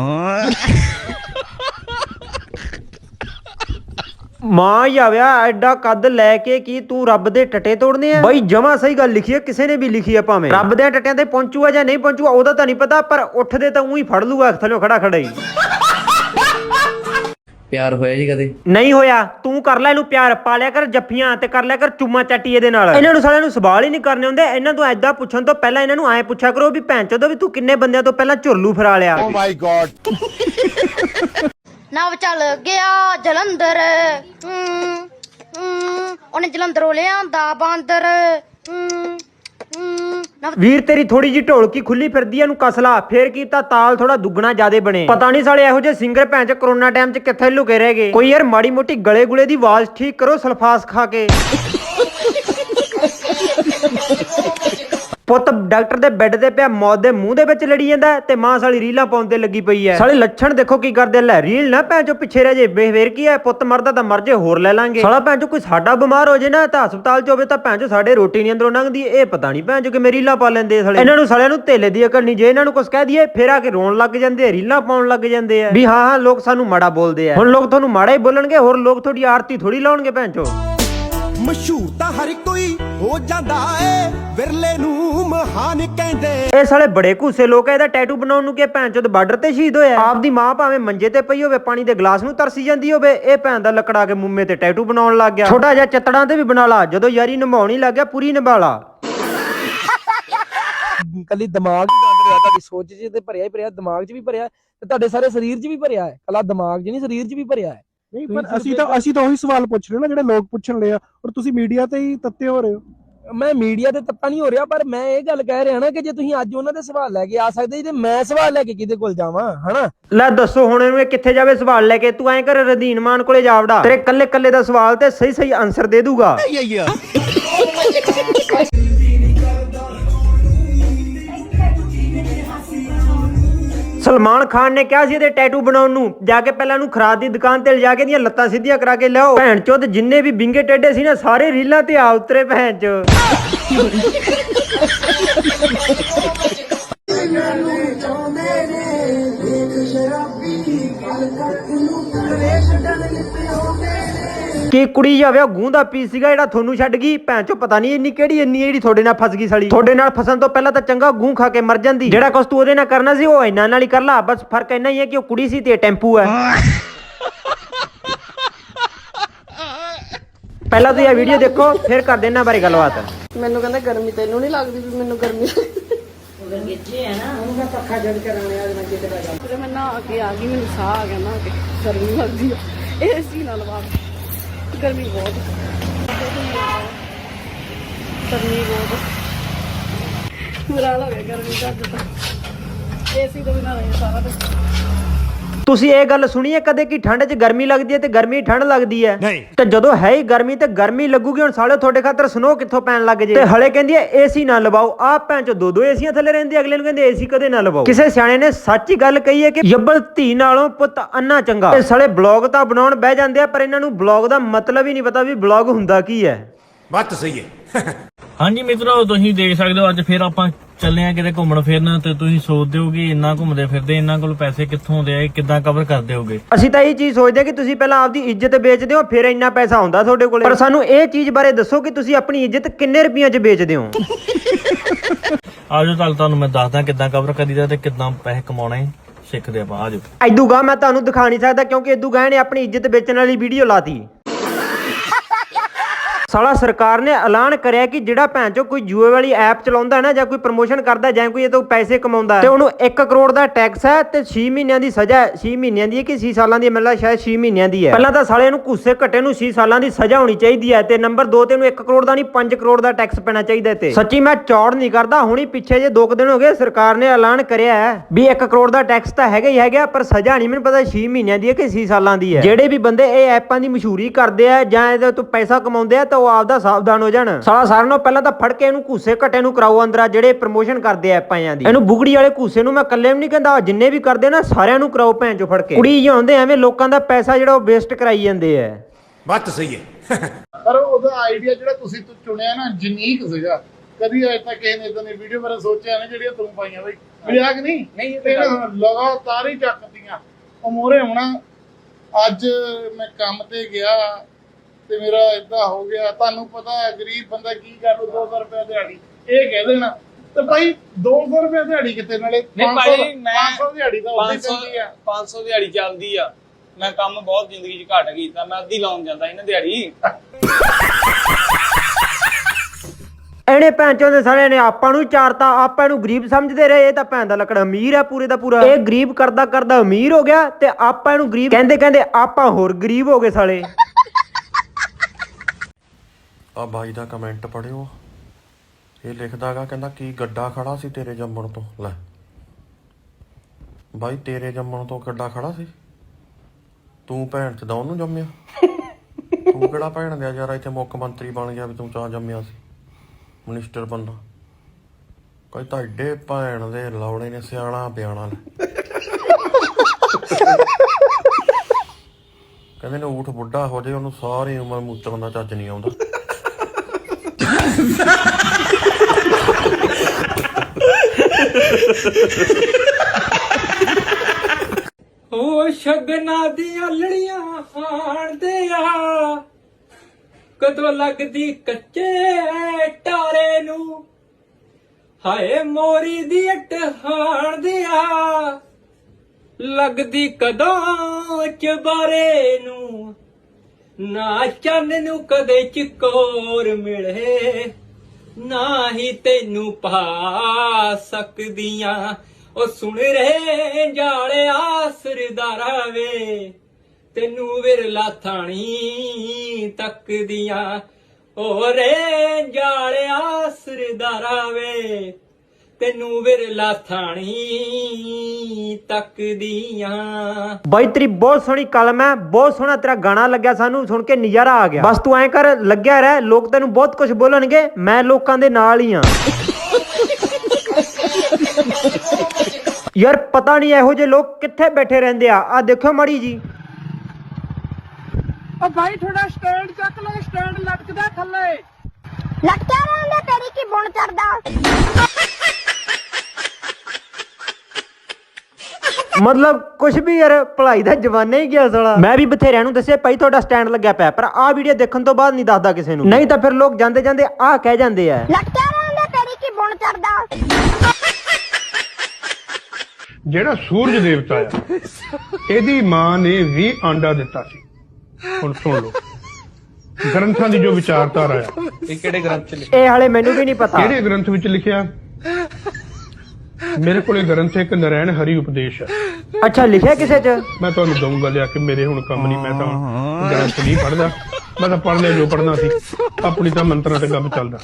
ਮਾਂ ਜਾਵਿਆ ਐਡਾ ਕੱਦ ਲੈ ਕੇ ਕੀ ਤੂੰ ਰੱਬ ਦੇ ਟੱਟੇ ਤੋੜਨੇ ਆ? ਬਈ ਜਮਾ ਸਹੀ ਗੱਲ ਲਿਖੀ ਹੈ ਕਿਸੇ ਨੇ ਵੀ ਲਿਖੀ ਆ ਭਾਵੇਂ। ਰੱਬ ਦੇ ਟੱਟਿਆਂ ਤੇ ਪਹੁੰਚੂਗਾ ਜਾਂ ਨਹੀਂ ਪਹੁੰਚੂਗਾ ਉਹਦਾ ਤਾਂ ਨਹੀਂ ਪਤਾ ਪਰ ਉੱਠਦੇ ਤਾਂ ਉਹੀ ਫੜ ਲੂਗਾ ਥੱਲੇ ਖੜਾ ਖੜਾ ਹੀ।
ਪਿਆਰ ਹੋਇਆ ਜੀ ਕਦੇ?
ਨਹੀਂ ਹੋਇਆ ਤੂੰ ਕਰ ਲੈ ਇਹਨੂੰ ਪਿਆਰ ਪਾ ਲਿਆ ਕਰ ਜੱਫੀਆਂ ਤੇ ਕਰ ਲਿਆ ਕਰ ਚੁੰਮਾ ਚਾਟੀ ਇਹਦੇ ਨਾਲ। ਇਹਨਾਂ ਨੂੰ ਸਾਲਿਆਂ ਨੂੰ ਸਵਾਲ ਹੀ ਨਹੀਂ ਕਰਨੇ ਹੁੰਦੇ ਇਹਨਾਂ ਤੋਂ ਐਦਾਂ ਪੁੱਛਣ ਤੋਂ ਪਹਿਲਾਂ ਇਹਨਾਂ ਨੂੰ ਐਂ ਪੁੱਛਿਆ ਕਰੋ ਵੀ ਭੈਣ ਚੋਦੋ ਵੀ ਤੂੰ ਕਿੰਨੇ ਬੰਦਿਆਂ ਤੋਂ ਪਹਿਲਾਂ ਝੁਰਲੂ ਫਰਾ ਲਿਆ?
ਮਾਈ ਗॉड
ਨਵ ਚੱਲ ਗਿਆ ਜਲੰਧਰ। ਉਹਨੇ ਜਲੰਧਰੋਂ ਲਿਆਂਦਾ ਬਾਂਦਰ।
ਵੀਰ, ਤੇਰੀ ਥੋੜੀ ਜੀ ਢੋਲਕੀ ਖੁੱਲੀ ਫਿਰਦੀ ਐ ਨੂੰ ਕਸਲਾ ਫੇਰ ਕੀਤਾ ਤਾਲ ਥੋੜਾ ਦੁੱਗਣਾ ਜਿਆਦੇ ਬਣੇ। ਪਤਾ ਨਹੀਂ ਸਾਲੇ ਇਹੋ ਜਿਹੇ ਸਿੰਗਰ ਭੈਣ ਚ ਕਰੋਨਾ ਟਾਈਮ ਚ ਕਿੱਥੇ ਲੁਕੇ ਰਹਿ ਗਏ। ਕੋਈ ਯਾਰ ਮਾੜੀ ਮੋਟੀ ਗਲੇ ਗੁਲੇ ਦੀ ਆਵਾਜ਼ ਠੀਕ ਕਰੋ, ਸਲਫਾਸ ਖਾ ਕੇ। ਪੁੱਤ ਡਾਕਟਰ ਦੇ ਬੈੱਡ ਤੇ ਪਿਆ ਮੌਤ ਦੇ ਮੂੰਹ ਦੇ ਵਿੱਚ ਲੜੀ ਜਾਂਦਾ ਹੈ ਤੇ ਮਾਂ ਸਾਲੀ ਰੀਲਾਂ ਪਾਉਣ ਤੇ ਲੱਗੀ ਪਈ ਐ ਸਾਲੇ ਲੱਛਣ ਦੇਖੋ ਕੀ ਕਰਦੇ ਲੈ ਰੀਲ ਨਾ ਭੈਣ ਚੋ ਪਿੱਛੇ ਰਹਿ ਜੇ ਬੇਵੇਰ ਕੀ ਐ ਪੁੱਤ ਮਰਦਾ ਤਾਂ ਮਰ ਜੇ ਹੋਰ ਲੈ ਲਾਂਗੇ। ਸਾਲਾ ਭੈਣ ਚੋ ਕੋਈ ਸਾਡਾ ਬਿਮਾਰ ਹੋ ਜੇ ਨਾ ਤਾਂ ਹਸਪਤਾਲ ਚ ਹੋਵੇ ਤਾਂ ਭੈਣ ਚੋ ਸਾਡੇ ਰੋਟੀ ਨਹੀਂ ਅੰਦਰੋਂ ਲੰਘਦੀ ਇਹ ਪਤਾ ਨਹੀਂ ਭੈਣ ਚੋ ਕਿ ਮੇਰੀ ਰੀਲਾਂ ਪਾ ਲੈਂਦੇ ਸਾਲੇ। ਇਹਨਾਂ ਨੂੰ ਸਾਲਿਆਂ ਨੂੰ ਧੇਲੇ ਦੀ ਅਕਲ ਨਹੀਂ ਜੇ ਇਹਨਾਂ ਨੂੰ ਕੁਝ ਕਹਿ ਦਈਏ ਫੇਰ ਆ ਕੇ ਰੋਣ ਲੱਗ ਜਾਂਦੇ ਆ ਰੀਲਾਂ ਪਾਉਣ ਲੱਗ ਜਾਂਦੇ ਆ। ਵੀ ਹਾਂ ਹਾਂ ਲੋਕ ਸਾਨੂੰ ਮਾੜਾ ਬੋਲਦੇ ਆ। ਹੁਣ ਲੋਕ ਤੁਹਾਨੂੰ ਮਾੜਾ ਹੀ ਬੋਲਣਗੇ ਹੋਰ ਲੋਕ ਤੁਹਾਡੀ ਆਰਤੀ ਥੋੜੀ ਲਾਉਣਗੇ ਭੈਣ ਚੋ।
ਮਸ਼ਹੂਰ ਤਾਂ ਹਰ ਕੋਈ ਹੋ ਜਾਂਦਾ ਏ ਵਿਰਲੇ ਨੂੰ ਮਹਾਨ ਕਹਿੰਦੇ।
ਇਹ ਸਾਲੇ ਬੜੇ ਘੂਸੇ ਲੋਕ ਆ ਇਹਦਾ ਟੈਟੂ ਬਣਾਉਣ ਨੂੰ ਕਿ ਭੈਣ ਚੋਦ ਬਾਰਡਰ ਤੇ ਸ਼ਹੀਦ ਹੋਇਆ। ਆਪਦੀ ਮਾਂ ਭਾਵੇਂ ਮੰਜੇ ਤੇ ਪਈ ਹੋਵੇ ਪਾਣੀ ਦੇ ਗਲਾਸ ਨੂੰ ਤਰਸੀ ਜਾਂਦੀ ਹੋਵੇ ਇਹ ਭੈਣ ਦਾ ਲੱਕੜਾ ਕੇ ਮੁੰਮੇ ਤੇ ਟੈਟੂ ਬਣਾਉਣ ਲੱਗ ਗਿਆ। ਛੋਟਾ ਜਿਹਾ ਚੱਤੜਾਂ ਤੇ ਵੀ ਬਣਾ ਲਾ ਜਦੋਂ ਯਾਰੀ ਨਿਭਾਉਣੀ ਲੱਗ ਗਿਆ ਪੂਰੀ ਨਿਭਾ ਲਾ
ਕੱਲੀ ਦਿਮਾਗ ਹੀ ਗੰਦ ਰਿਹਾ ਤੁਹਾਡੀ ਸੋਚ 'ਚ ਤੇ ਭਰਿਆ ਹੀ ਭਰਿਆ ਦਿਮਾਗ 'ਚ ਵੀ ਭਰਿਆ ਤੇ ਤੁਹਾਡੇ ਸਾਰੇ ਸਰੀਰ 'ਚ ਵੀ ਭਰਿਆ ਹੈ। ਕੱਲਾ ਦਿਮਾਗ 'ਚ ਨਹੀਂ ਸਰੀਰ 'ਚ ਵੀ ਭਰਿਆ ਹੈ।
ਨਹੀਂ ਪਰ ਅਸੀਂ ਤਾਂ ਅਸੀਂ ਤਾਂ ਉਹੀ ਸਵਾਲ ਪੁੱਛ ਰਹੇ ਨਾ ਜਿਹੜੇ ਲੋਕ ਪੁੱਛਣ ਲਏ ਆ ਔਰ ਤੁਸੀਂ ਮੀਡੀਆ ਤੇ ਹੀ ਤੱਤੇ ਹੋ ਰਹੇ ਹੋ।
ਮੈਂ ਮੀਡੀਆ ਤੇ ਤੱਤਾ ਨਹੀਂ ਹੋ ਰਿਹਾ ਪਰ ਮੈਂ ਇਹ ਗੱਲ ਕਹਿ ਰਿਹਾ ਨਾ ਕਿ ਜੇ ਤੁਸੀਂ ਅੱਜ ਉਹਨਾਂ ਦੇ ਸਵਾਲ ਲੈ ਕੇ ਆ ਸਕਦੇ ਜੀ ਤੇ ਮੈਂ ਸਵਾਲ ਲੈ ਕੇ ਕਿਹਦੇ ਕੋਲ ਜਾਵਾਂ ਹਨਾ?
ਲੈ ਦੱਸੋ ਹੁਣ ਇਹਨੂੰ ਇਹ ਕਿੱਥੇ ਜਾਵੇ ਸਵਾਲ ਲੈ ਕੇ ਤੂੰ ਐਂ ਕਰ ਰਦੀਨ ਮਾਨ ਕੋਲੇ ਜਾਵੜਾ ਤੇਰੇ ਕੱਲੇ ਕੱਲੇ ਦਾ ਸਵਾਲ ਤੇ ਸਹੀ ਸਹੀ ਆਨਸਰ ਦੇ ਦੂਗਾ। ਸਲਮਾਨ ਖਾਨ ਨੇ ਕਿਹਾ ਸੀ ਇਹਦੇ ਟੈਟੂ ਬਣਾਉਣ ਨੂੰ। ਜਾ ਕੇ ਪਹਿਲਾਂ ਇਹਨੂੰ ਖਰਾਦ ਦੀ ਦੁਕਾਨ ਤੇ ਲਿਜਾ ਕੇ ਦੀਆਂ ਲੱਤਾਂ ਸਿੱਧੀਆਂ ਕਰਾ ਕੇ ਲਿਆਓ। ਭੈਣ ਚੋਦ, ਜਿੰਨੇ ਵੀ ਬਿੰਗੇ ਟੇਡੇ ਸੀ ਨਾ, ਸਾਰੇ ਰੀਲਾਂ ਤੇ ਆ ਉਤਰੇ ਭੈਣ ਚ ਕੀ ਕੁੜੀ ਜਾਵੇ ਉਹ ਗੂੰਦਾ ਪੀਸ ਸੀਗਾ ਜਿਹੜਾ ਤੁਹਾਨੂੰ ਛੱਡ ਗਈ। ਭੈਣ ਚੋ ਪਤਾ ਨਹੀਂ ਇੰਨੀ ਕਿਹੜੀ ਇੰਨੀ ਜਿਹੜੀ ਤੁਹਾਡੇ ਨਾਲ ਫਸ ਗਈ ਸਾਲੀ। ਤੁਹਾਡੇ ਨਾਲ ਫਸਣ ਤੋਂ ਪਹਿਲਾਂ ਤਾਂ ਚੰਗਾ ਗੂੰ ਖਾ ਕੇ ਮਰ ਜਾਂਦੀ। ਜਿਹੜਾ ਕੁਛ ਤੂੰ ਉਹਦੇ ਨਾਲ ਕਰਨਾ ਸੀ ਉਹ ਇਹਨਾਂ ਨਾਲ ਹੀ ਕਰ ਲਾ। ਬਸ ਫ਼ਰਕ ਇੰਨਾ ਹੀ ਹੈ ਕਿ ਉਹ ਕੁੜੀ ਸੀ ਤੇ ਇਹ ਟੈਂਪੂ ਹੈ। ਪਹਿਲਾਂ ਤੁਸੀਂ ਇਹ ਵੀਡੀਓ ਦੇਖੋ ਫਿਰ ਕਰਦੇ ਇਹਨਾਂ ਬਾਰੇ ਗੱਲਬਾਤ।
ਮੈਨੂੰ ਕਹਿੰਦਾ ਗਰਮੀ ਤੈਨੂੰ ਨਹੀਂ ਲੱਗਦੀ ਵੀ ਮੈਨੂੰ ਗਰਮੀ ਫਿਰ ਮੈਂ ਨਹਾ ਕੇ ਆ ਗਈ ਮੈਨੂੰ ਸਾਹ ਆ ਗਿਆ ਨਾ ਕੇ। ਗਰਮੀ ਲੱਗਦੀ ਆ। ਏਸੀ ਨਾਲ ਲਵਾ। ਗਰਮੀ ਬਹੁਤ। ਗਰਮੀ ਬਹੁਤ। ਬੁਰਾ ਹਾਲ ਹੋ ਗਿਆ ਗਰਮੀ ਦਾ ਏਸੀ ਤੋਂ। ਬਿਨਾਂ ਰਹੇ ਸਾਰਾ ਦਿਨ।
ਤੁਸੀਂ ਇਹ ਗੱਲ ਸੁਣੀ ਹੈ ਕਦੇ ਕਿ ਠੰਡ 'ਚ ਗਰਮੀ ਲੱਗਦੀ ਹੈ ਤੇ ਗਰਮੀ ਠੰਡ ਲੱਗਦੀ ਹੈ?
ਨਹੀਂ।
ਤੇ ਜਦੋਂ ਹੈ ਹੀ ਗਰਮੀ ਤੇ ਗਰਮੀ ਲੱਗੂਗੀ ਹੁਣ ਸਾਲੇ ਤੁਹਾਡੇ ਖਾਤਰ ਸਨੋ ਕਿੱਥੋਂ ਪੈਣ ਲੱਗ ਜੇ? ਤੇ ਹਲੇ ਕਹਿੰਦੀ ਹੈ ਏਸੀ ਨਾ ਲਵਾਓ। ਆਪ ਭੈਣ ਚੋ ਦੋ ਦੋ ਏਸੀਆਂ ਥੱਲੇ ਰਹਿੰਦੇ ਅਗਲੇ ਨੂੰ ਕਹਿੰਦੇ ਏਸੀ ਕਦੇ ਨਾ ਲਵਾਓ। ਕਿਸੇ ਸਿਆਣੇ ਨੇ ਸੱਚ ਗੱਲ ਕਹੀ ਹੈ ਕਿ ਯੱਬਲ ਧੀ ਨਾਲੋਂ ਪੁੱਤ ਅੰਨਾ ਚੰਗਾ। ਇਹ ਸਾਲੇ ਬਲੌਗ ਤਾਂ ਬਣਾਉਣ ਬਹਿ ਜਾਂਦੇ ਆ ਪਰ ਇਹਨਾਂ ਨੂੰ ਬਲੌਗ ਦਾ ਮਤਲਬ ਹੀ ਨਹੀਂ ਪਤਾ ਵੀ ਬਲੌਗ ਹੁੰਦਾ ਕੀ ਹੈ।
ਬਾਤ ਸਹੀ ਹੈ।
ਹਾਂਜੀ ਮਿੱਤਰੋ ਤੁਸੀਂ ਦੇਖ ਸਕਦੇ ਹੋ ਅੱਜ ਫੇਰ ਆਪਾਂ ਚੱਲੇ ਆ ਕਿਤੇ ਘੁੰਮਣ ਫਿਰਨ ਤੇ ਤੁਸੀਂ ਸੋਚਦੇ ਹੋ ਕਿ ਇੰਨਾ ਘੁੰਮਦੇ ਫਿਰਦੇ ਇਹਨਾਂ ਕੋਲ ਪੈਸੇ ਕਿੱਥੋਂ ਆਉਂਦੇ ਆ ਇਹ ਕਿੱਦਾਂ ਕਵਰ ਕਰਦੇ ਹੋਗੇ?
ਅਸੀਂ ਤਾਂ ਇਹ ਚੀਜ਼ ਸੋਚਦੇ ਕਿ ਤੁਸੀਂ ਪਹਿਲਾਂ ਆਪਦੀ ਇੱਜ਼ਤ ਵੇਚਦੇ ਹੋ ਫਿਰ ਇੰਨਾ ਪੈਸਾ ਹੁੰਦਾ ਤੁਹਾਡੇ ਕੋਲੇ। ਪਰ ਸਾਨੂੰ ਇਹ ਚੀਜ਼ ਬਾਰੇ ਦੱਸੋ ਕਿ ਤੁਸੀਂ ਆਪਣੀ ਇੱਜ਼ਤ ਕਿੰਨੇ ਰੁਪਈਆਂ 'ਚ ਵੇਚਦੇ ਹੋ?
ਆਜੋ ਤੁਹਾਨੂੰ ਤੁਹਾਨੂੰ ਮੈਂ ਦੱਸਦਾ ਕਿੱਦਾਂ ਕਵਰ ਕਰੀਦਾ ਤੇ ਕਿੱਦਾਂ ਪੈਸੇ ਕਮਾਉਣੇ ਸਿੱਖਦੇ ਆਪਾਂ। ਆਜੋ।
ਐਦੂ ਗਾ ਮੈਂ ਤੁਹਾਨੂੰ ਦਿਖਾ ਨਹੀਂ ਸਕਦਾ ਕਿਉਂਕਿ ਐਦੂ ਗਾ ਨੇ ਆਪਣੀ ਇੱਜ਼ਤ ਵੇਚਣ ਵਾਲੀ ਵੀਡੀਓ ਲਾਤੀ। ਸਾਲਾ ਸਰਕਾਰ ਨੇ ਐਲਾਨ ਕਰਿਆ ਕਿ ਜਿਹੜਾ ਭੈਣ ਚੋ ਕੋਈ ਜੂਏ ਵਾਲੀ ਐਪ ਚਲਾਉਂਦਾ ਨਾ ਜਾਂ ਕੋਈ ਪ੍ਰਮੋਸ਼ਨ ਕਰਦਾ ਜਾਂ ਕੋਈ ਇਹ ਤੋਂ ਪੈਸੇ ਕਮਾਉਂਦਾ ਤੇ ਉਹਨੂੰ 1 ਕਰੋੜ ਦਾ ਟੈਕਸ ਹੈ ਤੇ 6 ਮਹੀਨਿਆਂ ਦੀ ਸਜ਼ਾ 6 ਮਹੀਨਿਆਂ ਦੀ ਹੈ ਕਿ 6 ਸਾਲਾਂ ਦੀ ਹੈ, ਸ਼ਾਇਦ 6 ਮਹੀਨਿਆਂ ਦੀ ਹੈ। ਪਹਿਲਾਂ ਤਾਂ ਸਾਲੇ ਨੂੰ ਘੁੱਸੇ ਘੱਟੇ ਨੂੰ 6 ਸਾਲਾਂ ਦੀ ਸਜ਼ਾ ਹੋਣੀ ਚਾਹੀਦੀ ਹੈ ਤੇ ਨੰਬਰ 2 ਤੇ ਇਹਨੂੰ 1 ਕਰੋੜ ਦਾ ਨਹੀਂ 5 ਕਰੋੜ ਦਾ ਟੈਕਸ ਪੈਣਾ ਚਾਹੀਦਾ ਤੇ ਸੱਚੀ ਮੈਂ ਚੌੜ ਨਹੀਂ ਕਰਦਾ ਹੁਣੀ ਪਿੱਛੇ ਜੇ 2 ਦਿਨ ਹੋ ਗਏ ਸਰਕਾਰ ਨੇ ਐਲਾਨ ਕਰਿਆ ਹੈ ਵੀ 1 ਕਰੋੜ ਦਾ ਟੈਕਸ ਤਾਂ ਹੈਗਾ ਹੀ ਹੈਗਾ ਪਰ ਸਜ਼ਾ ਨਹੀਂ ਮੈਨੂੰ ਪਤਾ 6 ਮਹੀਨਿਆਂ ਦੀ ਹੈ ਕਿ 6 ਸਾਲਾਂ ਦੀ ਹੈ। ਜਿਹੜੇ ਵੀ ਬੰਦੇ ਇਹ ਐਪਾਂ ਦੀ ਮਸ਼ਹੂਰੀ ਕਰਦੇ ਆ ਜਾਂ ਇਹਦੇ ਤੋਂ ਪੈਸਾ ਕਮਾਉਂਦੇ ਆ ਤਾਂ ਉਹ ਆਪਦਾ ਸਾਵਧਾਨ ਹੋ ਜਾਣ। ਸਾਲਾ ਸਾਰਿਆਂ ਨਾਲੋਂ ਪਹਿਲਾਂ ਤਾਂ ਫੜ ਕੇ ਇਹਨੂੰ ਘੂਸੇ ਘਟੇ ਨੂੰ ਕਰਾਓ ਅੰਦਰ ਆ ਜਿਹੜੇ ਪ੍ਰਮੋਸ਼ਨ ਕਰਦੇ ਆ ਪਾਇਆਂ ਦੀ। ਇਹਨੂੰ ਬੁਗੜੀ ਵਾਲੇ ਘੂਸੇ ਨੂੰ ਮੈਂ ਇਕੱਲੇ ਨਹੀਂ ਕਹਿੰਦਾ ਜਿੰਨੇ ਵੀ ਕਰਦੇ ਨਾ ਸਾਰਿਆਂ ਨੂੰ ਕਰਾਓ ਭੈਣ ਚੋ ਫੜ ਕੇ। ਕੁੜੀ ਜਾਂਦੇ ਐਵੇਂ ਲੋਕਾਂ ਦਾ ਪੈਸਾ ਜਿਹੜਾ ਉਹ ਵੇਸਟ ਕਰਾਈ ਜਾਂਦੇ
ਐ ਬੱਤ ਸਹੀ ਹੈ।
ਪਰ ਉਹਦਾ ਆਈਡੀਆ ਜਿਹੜਾ ਤੁਸੀਂ ਚੁਣਿਆ ਨਾ ਜਨੀਕ ਸੀਗਾ। ਕਦੀ ਅਜੇ ਤੱਕ ਕਿਸੇ ਨੇ ਇਦਾਂ ਦੀ ਵੀਡੀਓ ਬਾਰੇ ਸੋਚਿਆ ਨਾ ਜਿਹੜੀਆਂ ਤੂੰ ਪਾਈਆਂ ਬਈ? ਮਜ਼ਾਕ ਨਹੀਂ? ਨਹੀਂ ਤੇ ਲਗਾਤਾਰ ਹੀ ਚੱਕਦੀਆਂ। ਉਹ ਮੋਰੇ ਹੋਣਾ ਅੱਜ ਮੈਂ ਕੰਮ ਤੇ ਗਿਆ ਤੇ ਮੇਰਾ ਇਦਾਂ ਹੋ ਗਿਆ। ਤੁਹਾਨੂੰ ਪਤਾ ਹੈ ਗਰੀਬ ਬੰਦਾ ਕੀ ਕਰ ਲੂ 200 ਰੁਪਏ ਦਿਹਾੜੀ। ਇਹ ਕਹਿ ਦੇਣਾ। ਤੇ ਭਾਈ 200 ਰੁਪਏ ਦਿਹਾੜੀ ਕਿਤੇ ਨਾਲੇ
ਨਹੀਂ ਭਾਈ, ਮੈਂ-
500 ਦਿਹਾੜੀ ਤਾਂ ਉਸੇ ਚੱਲਦੀ ਆ।
500 ਦਿਹਾੜੀ ਚੱਲਦੀ ਆ। ਮੈਂ ਕੰਮ ਬਹੁਤ ਜ਼ਿੰਦਗੀ 'ਚ ਘੱਟ ਕੀਤਾ। ਮੈਂ ਅੱਧੀ ਲਾਉਣ ਜਾਂਦਾ ਇਹਨਾਂ ਦਿਹਾੜੀ।
ਇਹਨੇ ਭੈਣ ਚੋਂ ਦੇ ਸਾਲੇ ਨੇ ਆਪਾਂ ਨੂੰ ਚਾਰਤਾ ਆਪਾਂ ਇਹਨੂੰ ਗਰੀਬ ਸਮਝਦੇ ਰਹੇ। ਇਹ ਤਾਂ ਭੈਣ ਦਾ ਲੱਕੜ ਅਮੀਰ ਹੈ ਪੂਰੇ ਦਾ ਪੂਰਾ। ਇਹ ਗਰੀਬ ਕਰਦਾ ਕਰਦਾ ਅਮੀਰ ਹੋ ਗਿਆ ਤੇ ਆਪਾਂ ਇਹਨੂੰ ਗਰੀਬ ਕਹਿੰਦੇ ਕਹਿੰਦੇ ਆਪਾਂ ਹੋਰ ਗਰੀਬ ਹੋ ਗਏ ਸਾਲੇ।
ਆ ਬਾਈ ਦਾ ਕਮੈਂਟ ਪੜਿਓ ਇਹ ਲਿਖਦਾਗਾ ਕਹਿੰਦਾ, ਕੀ ਗੱਡਾ ਖੜਾ ਸੀ ਤੇਰੇ ਜੰਮਣ ਤੋਂ? ਲੈ। ਬਾਈ, ਤੇਰੇ ਜੰਮਣ ਤੋਂ ਗੱਡਾ ਖੜਾ ਸੀ? ਤੂੰ ਭੈਣ ਚ ਦਾ ਉਹਨੂੰ ਜੰਮਿਆ? ਤੂੰ ਕਿਹੜਾ ਭੈਣ ਦਿਆ ਯਾਰ, ਇੱਥੇ ਮੁੱਖ ਮੰਤਰੀ ਬਣ ਗਿਆ ਵੀ ਤੂੰ ਚਾਹ ਜੰਮਿਆ ਸੀ? ਮਿਨਿਸਟਰ ਬੰਦਾ ਕੋਈ ਤੁਹਾਡੇ ਭੈਣ ਦੇ ਲਾਉਣੇ ਨੇ ਸਿਆਣਾ ਬਿਆਣਾ ਕਹਿੰਦੇ ਨੇ ਊਠ ਬੁੱਢਾ ਹੋ ਜਾਏ ਉਹਨੂੰ ਸਾਰੀ ਉਮਰ ਮੂਤਰਨ ਦਾ ਚੱਜ ਨਹੀਂ ਆਉਂਦਾ।
ਓ ਸ਼ਗਨਾ ਦੀਆਂ ਲੜੀਆਂ ਆਣਦੇ ਆ। ਕਦੋਂ ਲੱਗਦੀ ਕੱਚੇ ਟਾਰੇ ਨੂੰ? ਹਾਏ ਮੋਰੀ ਦੀ ਅੱਟ ਹਾਣਦੇ ਆ। ਲੱਗਦੀ ਕਦੋਂ ਚਬਾਰੇ ਨੂੰ? ਨਾ ਚੰਨ ਨੂੰ ਕਦੇ ਚਕੋਰ ਮਿਲੇ ਨਾ ਹੀ ਤੈਨੂੰ ਪਾ ਸਕਦੀਆਂ। ਉਹ ਸੁਣ ਰਹੇ ਜਾਲਿਆ ਸਰਦਾਰਾ ਵੇ, ਤੈਨੂੰ ਵਿਰਲਾ ਥਾਣੀ ਤੱਕਦੀਆਂ। ਓ ਰੇ ਜਾਲਿਆ ਸਰਦਾਰਾ ਵੇ ਤੈਨੂੰ ਵਿਰਲਾ ਥਾਣੀ ਤੱਕਦੀਆਂ।
ਬਾਈ ਤੇਰੀ ਬਹੁਤ ਸੋਹਣੀ ਕਲਮ ਹੈ ਬਹੁਤ ਸੋਹਣਾ ਤੇਰਾ ਗਾਣਾ ਲੱਗਿਆ ਸਾਨੂੰ ਸੁਣ ਕੇ ਨਜ਼ਾਰਾ ਆ ਗਿਆ। ਬਸ ਤੂੰ ਐਂ ਕਰ ਲੱਗਿਆ ਰਹਿ ਲੋਕ ਤੈਨੂੰ ਬਹੁਤ ਕੁਝ ਬੋਲਣਗੇ ਮੈਂ ਲੋਕਾਂ ਦੇ ਨਾਲ ਹੀ ਆ ਯਾਰ ਪਤਾ ਨਹੀਂ ਇਹੋ ਜਿਹੇ ਲੋਕ ਕਿੱਥੇ ਬੈਠੇ ਰਹਿੰਦੇ ਆ। ਆ ਦੇਖੋ ਮੜੀ ਜੀ।
ਓ ਭਾਈ ਥੋੜਾ ਸਟੈਂਡ ਚੱਕ ਲਓ ਸਟੈਂਡ ਲਟਕਦਾ ਥੱਲੇ।
ਲਟਕਿਆ ਰਹਿੰਦਾ ਤੇਰੀ ਕੀ ਬੁਣ ਚੜਦਾ?
ਮਤਲਬ ਕੁਝ ਵੀ ਯਾਰ ਭਲਾਈ ਦਾ ਜਵਾਨਾ ਹੀ ਗਿਆ ਸਾਲਾ। ਮੈਂ ਵੀ ਬਥੇਰਿਆਂ ਨੂੰ ਦੱਸਿਆ ਭਾਈ ਤੁਹਾਡਾ ਸਟੈਂਡ ਲੱਗਿਆ ਪਿਆ ਪਰ ਆਹ ਵੀਡੀਓ ਦੇਖਣ ਤੋਂ ਬਾਅਦ ਨਹੀਂ ਦੱਸਦਾ ਕਿਸੇ ਨੂੰ। ਨਹੀਂ ਤਾਂ ਫਿਰ ਲੋਕ ਜਾਂਦੇ ਜਾਂਦੇ ਆਹ ਕਹਿ ਜਾਂਦੇ ਆ।
ਲਟਕਿਆ ਰਹਿੰਦਾ ਤੇਰੀ ਕੀ ਬੁਣ ਚੜਦਾ?
ਜਿਹੜਾ ਸੂਰਜ ਦੇਵਤਾ ਆ ਇਹਦੀ ਮਾਂ ਨੇ ਵੀ ਆਂਡਾ ਦਿੱਤਾ ਸੀ। ਹੁਣ ਸੁਣ ਲਓ। ਗ੍ਰੰਥਾਂ ਦੀ ਜੋ ਵਿਚਾਰਧਾਰਾ ਆ।
ਇਹ ਕਿਹੜੇ ਗ੍ਰੰਥ ਚ
ਇਹ ਹਾਲੇ ਮੈਨੂੰ ਵੀ ਨਹੀਂ ਪਤਾ।
ਕਿਹੜੇ ਗ੍ਰੰਥ ਵਿੱਚ ਲਿਖਿਆ? ਮੇਰੇ ਕੋਲੇ ਗ੍ਰੰਥ ਇੱਕ ਨਰੈਣ ਹਰੀ ਉਪਦੇਸ਼ ਹੈ
ਅੱਛਾ ਲਿਖਿਆ ਕਿਸੇ 'ਚ?
ਮੈਂ ਤੁਹਾਨੂੰ ਦਊਂਗਾ ਲਿਆ ਕੇ ਮੇਰੇ ਹੁਣ ਕੰਮ ਨਹੀਂ ਮੈਂ ਤਾਂ ਗ੍ਰੰਥ ਨਹੀਂ ਪੜਦਾ ਮੈਂ ਤਾਂ ਪੜ ਲਿਆ ਜੋ ਪੜਨਾ ਸੀ। ਆਪਣੀ ਤਾਂ ਮੰਤਰਾਂ ਤੇ ਕੰਮ ਚੱਲਦਾ।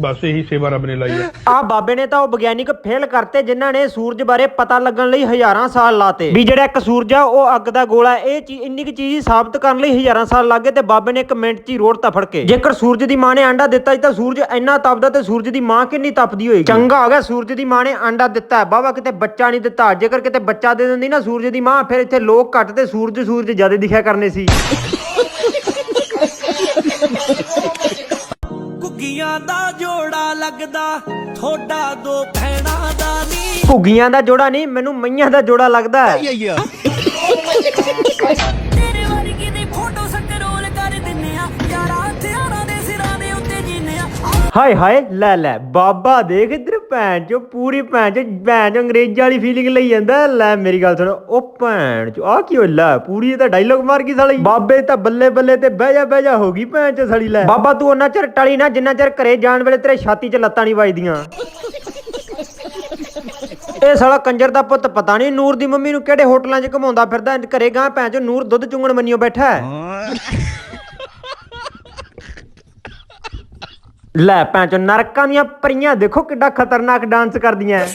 ਬਸ ਇਹੀ ਸੇਵਾ ਰੱਬ ਨੇ ਲਾਈ ਹੈ
ਆ ਬਾਬੇ ਨੇ ਤਾਂ ਉਹ ਵਿਗਿਆਨਿਕ ਫੇਲ ਕਰਤੇ, ਜਿਨ੍ਹਾਂ ਨੇ ਸੂਰਜ ਬਾਰੇ ਪਤਾ ਲੱਗਣ ਲਈ ਹਜ਼ਾਰਾਂ ਸਾਲ ਲਾਤੇ। ਵੀ ਜਿਹੜਾ ਇੱਕ ਸੂਰਜ ਆ, ਉਹ ਅੱਗ ਦਾ ਗੋਲਾ ਇਹ ਚੀਜ਼ ਇੰਨੀ ਕੁ ਚੀਜ਼ ਸਾਬਤ ਕਰਨ ਲਈ ਹਜ਼ਾਰਾਂ ਸਾਲ ਲੱਗੇ ਤੇ ਬਾਬੇ ਨੇ ਇੱਕ ਮਿੰਟ 'ਚ ਹੀ ਰੋੜਤਾ ਫੜ ਕੇ। ਜੇਕਰ ਸੂਰਜ ਦੀ ਮਾਂ ਨੇ ਅੰਡਾ ਦਿੱਤਾ ਸੀ ਤਾਂ ਸੂਰਜ ਇੰਨਾ ਤਪਦਾ ਤੇ ਸੂਰਜ ਦੀ ਮਾਂ ਕਿੰਨੀ ਤਪਦੀ ਹੋਏਗੀ? ਚੰਗਾ ਹੋ ਗਿਆ, ਸੂਰਜ ਦੀ ਮਾਂ ਨੇ ਆਂਡਾ ਦਿੱਤਾ ਬਾਬਾ ਕਿਤੇ ਬੱਚਾ ਨਹੀਂ ਦਿੱਤਾ। ਜੇਕਰ ਕਿਤੇ ਬੱਚਾ ਦੇ ਦਿੰਦੀ ਨਾ ਸੂਰਜ ਦੀ ਮਾਂ, ਫਿਰ ਇੱਥੇ ਲੋਕ ਘੱਟ ਤੇ ਸੂਰਜ ਸੂਰਜ ਜ਼ਿਆਦਾ ਦਿਖਿਆ ਕਰਨੇ ਸੀ।
ਘੁੱਗੀਆਂ ਦਾ ਜੋੜਾ ਲੱਗਦਾ ਥੋੜਾ ਦੋ ਭੈਣਾਂ ਦਾ ਨੀ।
ਘੁੱਗੀਆਂ ਦਾ ਜੋੜਾ ਨਹੀਂ ਮੈਨੂੰ ਮਈਆਂ ਦਾ ਜੋੜਾ ਲੱਗਦਾ ਹੈ। ਹਾਏ ਹਾਏ ਲੈ ਲੈ ਬਾਬਾ ਦੇਖ ਇਧਰ ਭੈਣ ਚੋ ਪੂਰੀ ਭੈਣ ਚੋ ਭੈਣ ਚੋ ਅੰਗਰੇਜ਼ਾਂ ਵਾਲੀ ਫੀਲਿੰਗ ਲਈ ਜਾਂਦਾ। ਲੈ ਮੇਰੀ ਗੱਲ ਸੁਣ ਉਹ ਭੈਣ ਚੋ ਆ ਕੀ ਹੋਇਆ? ਪੂਰੀ ਇਹ ਤਾਂ ਡਾਇਲੋਗ ਮਾਰ ਗਈ ਸਾਲੀ। ਬਾਬੇ ਤਾਂ ਬੱਲੇ ਬੱਲੇ ਤੇ ਬਹਿ ਜਾ ਬਹਿ ਜਾ ਹੋ ਗਈ ਭੈਣ ਚੋ ਸਾਲੀ ਲੈ। ਬਾਬਾ ਤੂੰ ਉਹਨਾਂ ਚਿਰ ਟਲੀ ਨਾ ਜਿੰਨਾ ਚਿਰ ਘਰੇ ਜਾਣ ਵੇਲੇ ਤੇਰੇ ਛਾਤੀ 'ਚ ਲੱਤਾਂ ਨਹੀਂ ਵੱਜਦੀਆਂ। ਇਹ ਸਾਲਾ ਕੰਜਰ ਦਾ ਪੁੱਤ ਪਤਾ ਨਹੀਂ ਨੂਰ ਦੀ ਮੰਮੀ ਨੂੰ ਕਿਹੜੇ ਹੋਟਲਾਂ 'ਚ ਘਮਾਉਂਦਾ ਫਿਰਦਾ ਘਰੇ ਗਾਂ ਭੈਣ ਚੋ ਨੂਰ ਦੁੱਧ ਚੁੰਗਣ ਮੰਨਿਓ ਬੈਠਾ। ਹੈ। ਲੈ ਭੈਣ ਚੋ ਨਰਕਾਂ ਦੀਆਂ ਪਰੀਆਂ ਦੇਖੋ ਕਿੱਡਾ ਖਤਰਨਾਕ ਡਾਂਸ ਕਰਦੀਆਂ ਐ।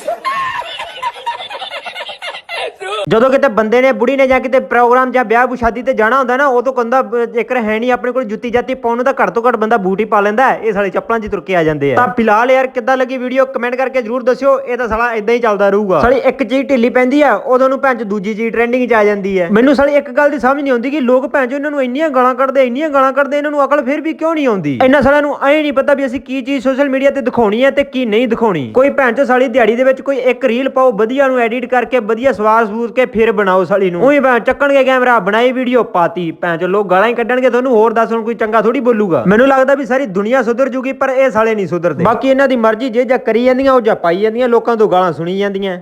ਜਦੋਂ ਕਿਤੇ ਬੰਦੇ ਨੇ ਬੁੜੀ ਨੇ ਜਾਂ ਕਿਤੇ ਪ੍ਰੋਗਰਾਮ ਜਾਂ ਵਿਆਹ ਸ਼ਾਦੀ ਤੇ ਜਾਣਾ ਹੁੰਦਾ ਨਾ ਉਹ ਤੋਂ ਕੰਦਾ ਜੇਕਰ ਹੈ ਨਹੀਂ ਆਪਣੇ ਕੋਲ ਜੁੱਤੀ ਜਾਤੀ ਪਾਉਣ ਨੂੰ ਤਾਂ ਘੱਟ ਤੋਂ ਘੱਟ ਬੰਦਾ ਬੂਟ ਹੀ ਪਾ ਲੈਂਦਾ। ਇਹ ਸਾਲੇ ਚੱਪਲਾਂ 'ਚ ਤੁਰ ਕੇ ਆ ਜਾਂਦੇ ਆ। ਤਾਂ ਫਿਲਹਾਲ ਯਾਰ ਕਿੱਦਾਂ ਲੱਗੀ ਵੀਡੀਓ ਕਮੈਂਟ ਕਰਕੇ ਜਰੂਰ ਦੱਸਿਓ। ਇਹ ਤਾਂ ਸਾਲਾ ਇਦਾਂ ਹੀ ਚੱਲਦਾ ਰਹੂਗਾ। ਸਾਲੀ ਇੱਕ ਚੀਜ਼ ਢਿੱਲੀ ਪੈਂਦੀ ਆ ਉਦੋਂ ਨੂੰ ਭੈਣ ਚ ਦੂਜੀ ਚੀਜ਼ ਟ੍ਰੈਂਡਿੰਗ 'ਚ ਆ ਜਾਂਦੀ ਹੈ ਮੈਨੂੰ ਸਾਲੀ ਇੱਕ ਗੱਲ ਦੀ ਸਮਝ ਨਹੀਂ ਆਉਂਦੀ ਕਿ ਲੋਕ ਭੈਣ ਚੋ ਇਹਨਾਂ ਨੂੰ ਇੰਨੀਆਂ ਗਾਲਾਂ ਕੱਢਦੇ ਇੰਨੀਆਂ ਗਾਲਾਂ ਕੱਢਦੇ ਇਹਨਾਂ ਨੂੰ ਅਕਲ ਫਿਰ ਵੀ ਕਿਉਂ ਨਹੀਂ ਆਉਂਦੀ? ਇਹਨਾਂ ਸਾਲਿਆਂ ਨੂੰ ਐ ਨਹੀਂ ਪਤਾ ਵੀ ਅਸੀਂ ਕੀ ਚੀਜ਼ ਸੋਸ਼ਲ ਮੀਡੀਆ ਤੇ ਦਿਖਾਉਣੀ ਹੈ ਤੇ ਕੀ ਨਹੀਂ ਦਿਖਾਉਣੀ। ਕੋਈ ਭੈਣ ਚੋ ਸਾਲੀ ਦਿਹਾੜੀ ਦੇ ਵਿੱਚ ਕੋਈ ਇੱਕ ਰੀਲ ਪਾਓ ਵਧੀਆ ਨੂੰ ਐਡਿਟ ਕਰਕੇ ਵਧੀਆ ਸਵਾਰ ਸਬੂਤ ਕੇ ਫਿਰ ਬਣਾਓ ਸਾਲੀ ਨੂੰ। ਉਹੀ ਭੈਣ ਚੱਕਣਗੇ ਕੈਮਰਾ ਬਣਾਈ ਵੀਡੀਓ ਪਾਤੀ। ਭੈਣ ਚੋ ਲੋਕ ਗਾਲਾਂ ਹੀ ਕੱਢਣਗੇ ਤੁਹਾਨੂੰ ਹੋਰ ਦੱਸ ਹੁਣ ਕੋਈ ਚੰਗਾ ਥੋੜੀ ਬੋਲੂਗਾ। ਮੈਨੂੰ ਲੱਗਦਾ ਵੀ ਸਾਰੀ ਦੁਨੀਆ ਸੁਧਰ ਜੂਗੀ ਪਰ ਇਹ ਸਾਲੇ ਨਹੀਂ ਸੁਧਰਦੇ। ਬਾਕੀ ਇਹਨਾਂ ਦੀ ਮਰਜ਼ੀ ਜੇ ਜਾ ਕਰੀ ਜਾਂਦੀਆਂ ਉਹ ਜਾਂ ਪਾਈ ਜਾਂਦੀਆਂ ਲੋਕਾਂ ਤੋਂ ਗਾਲਾਂ ਸੁਣੀ ਜਾਂਦੀਆਂ।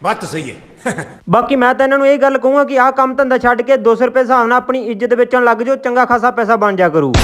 ਬਾਤ ਸਹੀ ਹੈ।
ਬਾਕੀ ਮੈਂ ਤਾਂ ਇਹਨਾਂ ਨੂੰ ਇਹ ਗੱਲ ਕਹੂੰਗਾ ਕਿ ਆਹ ਕੰਮ ਧੰਦਾ ਛੱਡ ਕੇ 200 ਰੁਪਏ ਹਿਸਾਬ ਨਾਲ ਆਪਣੀ ਇੱਜ਼ਤ ਵੇਚਣ ਲੱਗ ਜਾਓ ਚੰਗਾ ਖਾਸਾ ਪੈਸਾ ਬਣ ਜਾ ਕਰੂ।